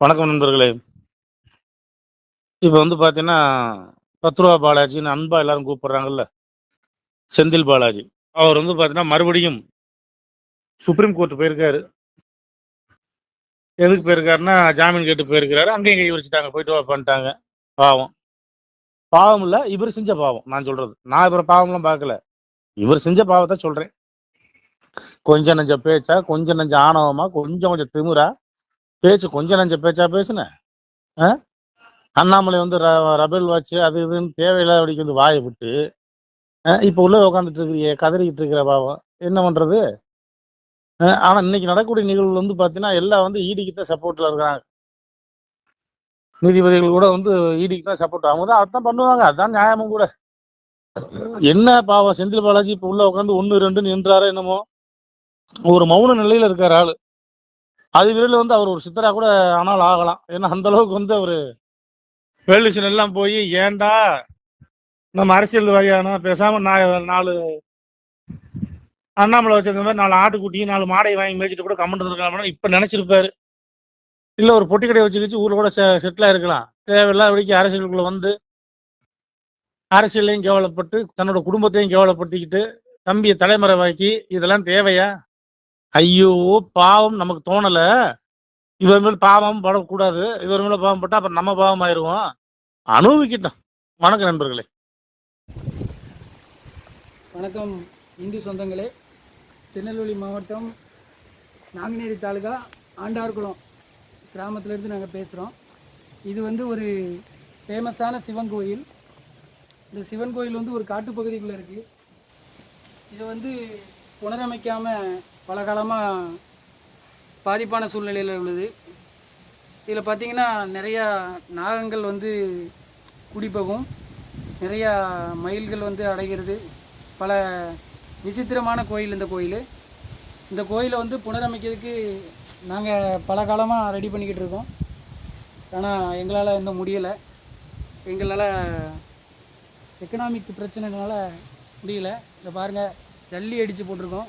வணக்கம் நண்பர்களே. இப்போ வந்து பார்த்தீங்கன்னா பத்து ரூபா பாலாஜின்னு அன்பா எல்லாரும் கூப்பிடுறாங்கல்ல செந்தில் பாலாஜி. அவர் வந்து பார்த்தீங்கன்னா மறுபடியும் சுப்ரீம் கோர்ட் போயிருக்காரு. எதுக்கு போயிருக்காருன்னா ஜாமீன் கேட்டு போயிருக்கிறாரு. அங்கேயும் கை வச்சுட்டாங்க போயிட்டு வா பண்ணிட்டாங்க. பாவம். பாவம் இல்லை இவர் செஞ்ச பாவம். நான் சொல்றது. நான் இவர் பாவம்லாம் பார்க்கல. இவர் செஞ்ச பாவத்தை சொல்றேன். கொஞ்சம் நஞ்ச பேச்சா கொஞ்சம் நஞ்ச ஆணவமா கொஞ்சம் கொஞ்சம் திமுறா பேச்சு கொஞ்சம் நஞ்ச பேச்சா பேசுனேன் ஆ? அண்ணாமலை வந்து ரபேல் வாட்ச் அது இதுன்னு தேவையில்லாத வடிக்கு வந்து வாயை விட்டு ஆ, உள்ளே உட்காந்துட்டு இருக்கிறியே கதறிக்கிட்டு இருக்கிற பாவம். என்ன பண்ணுறது ஆனால் இன்னைக்கு நடக்கக்கூடிய நிகழ்வு வந்து பார்த்தீங்கன்னா எல்லாம் வந்து ஈடிக்கு தான் சப்போர்ட்டில் இருக்காங்க நீதிபதிகள் கூட வந்து ஈடிக்கு தான் சப்போர்ட் அவங்க தான் அதான் பண்ணுவாங்க. அதான் நியாயமும் கூட. என்ன பாவம்? செந்தில் பாலாஜி இப்போ உள்ள உட்காந்து ஒன்று ரெண்டு நின்றாரோ என்னமோ? ஒரு மௌன நிலையில் இருக்கார் ஆள். அது விரைவில் வந்து அவர் ஒரு சித்தரா கூட ஆனால் ஆகலாம். ஏன்னா அந்த அளவுக்கு வந்து அவரு வேல்யூஷன் எல்லாம் போய் ஏன்டா? நம்ம அரசியல்வாதியான பேசாம நான் நாலு அண்ணாமலை வச்சிருந்த மாதிரி நாலு ஆட்டுக்குட்டி நாலு மாடை வாங்கி மேய்ச்சிட்டு கூட கமெண்ட் இருக்கலாம் இப்ப நினைச்சிருப்பாரு. இல்ல ஒரு பொட்டி கடையை வச்சு வச்சு ஊர்ல கூட செட்டில் இருக்கலாம். தேவையில்லாத வழிக்கு அரசியலுக்குள்ள வந்து அரசியலையும் கேவலப்பட்டு தன்னோட குடும்பத்தையும் கேவலப்படுத்திக்கிட்டு தம்பியை தலைமறைவாக்கி இதெல்லாம் தேவையா? ஐயோ பாவம் நமக்கு தோணல. இவர் மேல பாவம் படக்கூடாது. இவர் மேல பாவம் பட்டா அப்புறம் நம்ம பாவம் ஆயிடுவோம் அனுபவிக்கிட்டோம். வணக்கம் நண்பர்களே. வணக்கம் இந்து சொந்தங்களே. திருநெல்வேலி மாவட்டம் நாங்குநேரி தாலுகா ஆண்டார்குளம் கிராமத்திலேருந்து நாங்கள் பேசுகிறோம் இது வந்து ஒரு ஃபேமஸான சிவன் கோயில். இந்த சிவன் கோயில் வந்து ஒரு காட்டுப்பகுதிக்குள்ளே இருக்குது இதை வந்து புனரமைக்காமல் பல காலமாக பாதிப்பான சூழ்நிலையில் உள்ளது. இதில் பார்த்தீங்கன்னா நிறையா நாகங்கள் வந்து குடிப்பகும் நிறையா மயில்கள் வந்து அடைகிறது. பல விசித்திரமான கோயில் இந்த கோயில். இந்த கோயிலை வந்து புனரமைக்கிறதுக்கு நாங்கள் பல காலமாக ரெடி பண்ணிக்கிட்டு இருக்கோம். ஆனால் எங்களால் இன்னும் முடியலை. எங்களால் எக்கனாமிக் பிரச்சனைனால முடியல. இந்த பாருங்கள் ஜல்லி அடித்து போட்டிருக்கோம்.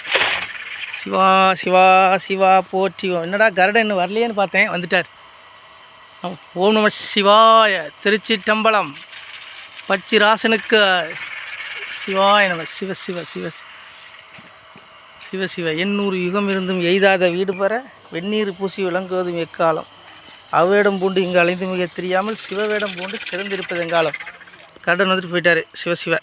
சிவா சிவா சிவா போற்றி. என்னடா கருடன் இன்னும் வரலையேன்னு பார்த்தேன். வந்துட்டார். ஓம் நம சிவாய திருச்சி டம்பலம் பச்சிராசனுக்கு சிவாய நம சிவ சிவ சிவ சிவ. சிவ எண்ணூறு யுகம் இருந்தும் எய்தாத வீடு பெற வெந்நீர் பூசி விளங்குவதும் எக்காலம். அவ்வேடம் பூண்டு இங்கு அலைந்து மிக தெரியாமல் சிவவேடம் பூண்டு சிறந்திருப்பது எங்காலம். கடன் வந்துட்டு போயிட்டார். சிவ சிவ.